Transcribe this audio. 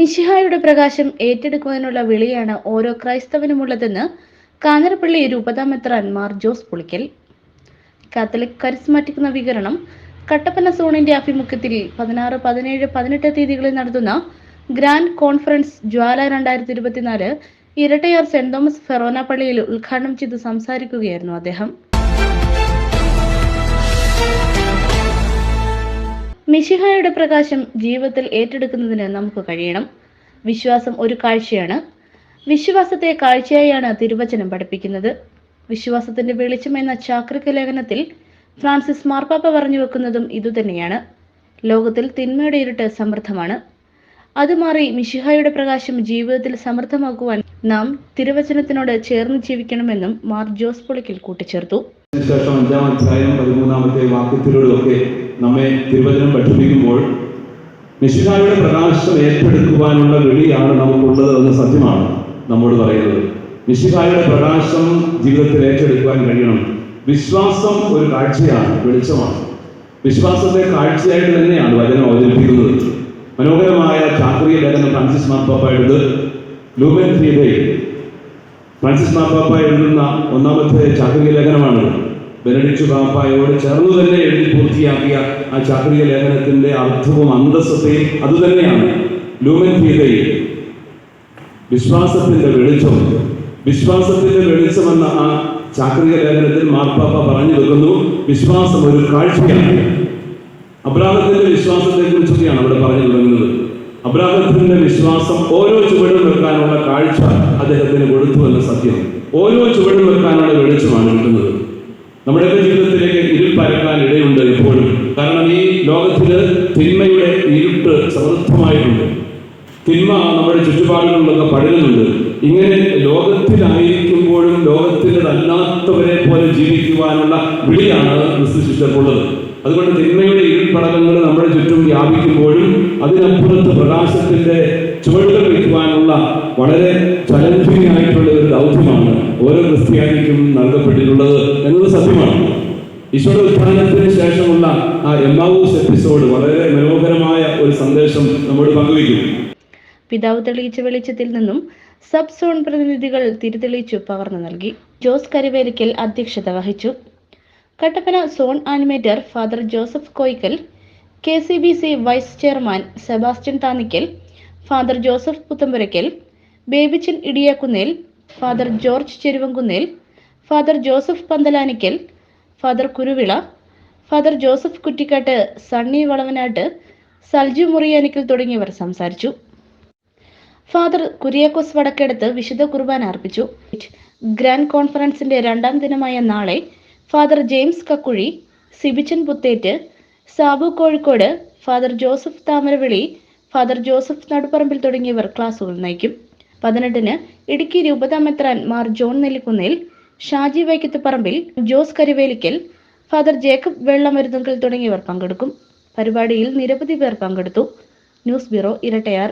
മിശിഹായുടെ പ്രകാശം ഏറ്റെടുക്കുവാനുള്ള വിളിയാണ് ഓരോ ക്രൈസ്തവനുമുള്ളതെന്ന് കാഞ്ഞിരപ്പള്ളി രൂപതാമെത്രാൻ മാർ ജോസ് പുളിക്കൽ. കാത്തലിക് കരിസ്മാറ്റിക് നവീകരണം കട്ടപ്പന സോണിന്റെ ആഭിമുഖ്യത്തിൽ പതിനാറ് പതിനേഴ് പതിനെട്ട് തീയതികളിൽ നടത്തുന്ന ഗ്രാൻഡ് കോൺഫറൻസ് ജ്വാല രണ്ടായിരത്തി ഇരുപത്തിനാല് ഇരട്ടയാർ സെന്റ് തോമസ് ഫെറോന പള്ളിയിൽ ഉദ്ഘാടനം ചെയ്ത് സംസാരിക്കുകയായിരുന്നു അദ്ദേഹം. മിശിഹായുടെ പ്രകാശം ജീവിതത്തിൽ ഏറ്റെടുക്കുന്നതിന് നമുക്ക് കഴിയണം. വിശ്വാസം ഒരു കാഴ്ചയാണ്. വിശ്വാസത്തെ കാഴ്ചയായാണ് തിരുവചനം പഠിപ്പിക്കുന്നത്. വിശ്വാസത്തിന്റെ വെളിച്ചം എന്ന ചാക്രിക ലേഖനത്തിൽ ഫ്രാൻസിസ് മാർപ്പാപ്പ പറഞ്ഞു വെക്കുന്നതും ഇതുതന്നെയാണ്. ലോകത്തിൽ തിന്മയുടെ ഇരുട്ട് സമൃദ്ധമാണ്. അത് മാറി പ്രകാശം ജീവിതത്തിൽ സമൃദ്ധമാക്കുവാൻ നാം തിരുവചനത്തിനോട് ചേർന്ന് ജീവിക്കണമെന്നും മാർ ജോസ് പൊളിക്കൽ കൂട്ടിച്ചേർത്തു. ശേഷം അഞ്ചാം അധ്യായം പതിമൂന്നാമത്തെ വാക്യത്തിലൂടെയൊക്കെ നമ്മെ തിരുവചനം പഠിപ്പിക്കുമ്പോൾ മിശിഹായുടെ പ്രകാശം ഏറ്റെടുക്കുവാനുള്ള വിളിയാണ് നമുക്കുള്ളത് എന്ന സത്യമാണ് നമ്മോട് പറയുന്നത്. മിശിഹായുടെ പ്രകാശം ജീവിതത്തിൽ ഏറ്റെടുക്കുവാൻ കഴിയണം. വിശ്വാസം ഒരു കാഴ്ചയാണ് വെളിച്ചമാണ്. വിശ്വാസത്തെ കാഴ്ചയായിട്ട് തന്നെയാണ് വചനം അവതരിപ്പിക്കുന്നത്. മനോഹരമായ ചാക്രിയ ലേഖനം ഫ്രാൻസിസ് മാർപ്പാപ്പ എഴുത്. ലൂബൻ ഫ്രീഡേ. ഫ്രാൻസിസ് മാർപ്പാപ്പ എഴുതുന്ന ഒന്നാമത്തെ ചാക്രിക ലേഖനമാണ് ബെനഡിക്ട് പാപ്പായോട് ചേർന്ന് തന്നെ എഴുതി പൂർത്തിയാക്കിയ ആ ചാക്രിക ലേഖനത്തിന്റെ അർത്ഥവും അന്തസ്സത്തെയും അതുതന്നെയാണ് ലൂമൻ ഫീതയിൽ വിശ്വാസത്തിന്റെ വെളിച്ചം. വിശ്വാസത്തിന്റെ വെളിച്ചം എന്ന ആ ചാക്രിക ലേഖനത്തിൽ മാർപ്പാപ്പ പറഞ്ഞു വെക്കുന്നു വിശ്വാസം ഒരു കാഴ്ചയാണ്. അബ്രാഹത്തിന്റെ വിശ്വാസത്തെ കുറിച്ചൊക്കെയാണ് അവിടെ പറഞ്ഞു തുടങ്ങുന്നത്. അബ്രാഹത്തിന്റെ വിശ്വാസം ഓരോ ചുവടും വെക്കാനുള്ള കാഴ്ച അദ്ദേഹത്തിന് കൊടുത്തു എന്ന സത്യം. ഓരോ ചുവടും വെക്കാനുള്ള വെളിച്ചമാണ് കിട്ടുന്നത്. നമ്മുടെയൊക്കെ ജീവിതത്തിലേക്ക് ഇരുൾപ്പരക്കാൻ ഇടയുണ്ട് എപ്പോഴും കാരണം ഈ ലോകത്തിൽ തിന്മയുടെ ഇരുട്ട് സമൃദ്ധമായിട്ടുണ്ട്. തിന്മ നമ്മുടെ ചുറ്റുപാടുകളിലൊക്കെ പടരുന്നുണ്ട്. ഇങ്ങനെ ലോകത്തിലായിരിക്കുമ്പോഴും ലോകത്തിലല്ലാത്തവരെ പോലെ ജീവിക്കുവാനുള്ള വിളിയാണ് ക്രിസ്തു ശിഷ്യർക്കുള്ളത്. അതുകൊണ്ട് തിന്മയുടെ ഇരുൾപ്പടലങ്ങൾ നമ്മുടെ ചുറ്റും വ്യാപിക്കുമ്പോഴും അതിനപ്പുറത്ത് പ്രകാശത്തിന്റെ ചുവടുകൾ വയ്ക്കുവാനുള്ള വളരെ ചലഞ്ചിങ് ആയിട്ടുള്ള ഒരു ദൗത്യമാണ്. ഓരോ ക്രിസ്ത്യാനിക്കും നൽകപ്പെട്ടിട്ടുള്ളത് ഈശോയുടെ ഉത്ഥാനത്തിന് ശേഷമുള്ള ആ എമ്മാവൂസ് എപ്പിസോഡ് വളരെ മനോഹരമായ ഒരു സന്ദേശം നമ്മോട് പങ്കുവയ്ക്കും. പിതാവ് തെളിയിച്ച വെളിച്ചത്തിൽ നിന്നും സബ് സോൺ പ്രതിനിധികൾ തിരിതെളിച്ചു പകർന്നു നൽകി. ജോസ് കരുവേലിക്കൽ അധ്യക്ഷത വഹിച്ചു. Kattappana zone animator father Joseph Koyikkal K C B C vice chairman Sebastian Thanikkal father Joseph Puthampurackal Babychan Idiyakunnel father George Cheruvankunnel father Joseph Panthalanickal father Kuruvila father Joseph Kuttikkattu Sunny Valavanattu Salju Muriyanickal തുടങ്ങിയവർ സംസാരിച്ചു. Father Kuriakose വടക്കെടുത്ത് വിശുദ്ധ കുർബാന അർപ്പിച്ചു. Grand കോൺഫറൻസിന്റെ രണ്ടാം ദിനമായ നാളെ father James Kakkuzhi Sibichan Puthettu Sabu Kozhikode father Joseph Thamaravili father Joseph Naduparambil തുടങ്ങിയവർ ക്ലാസുകൾ നയിക്കും. പതിനെട്ടിന് ഇടുക്കി രൂപതാമെത്രാൻ മാർ ജോൺ നെല്ലിക്കുന്നേൽ ഷാജി വൈക്കത്ത് പറമ്പിൽ ജോസ് കരുവേലിക്കൽ ഫാദർ ജേക്കബ് വെള്ളമരുന്നുകൾ തുടങ്ങിയവർ പങ്കെടുക്കും. പരിപാടിയിൽ നിരവധി പേർ പങ്കെടുത്തു. News bureau Erattayar.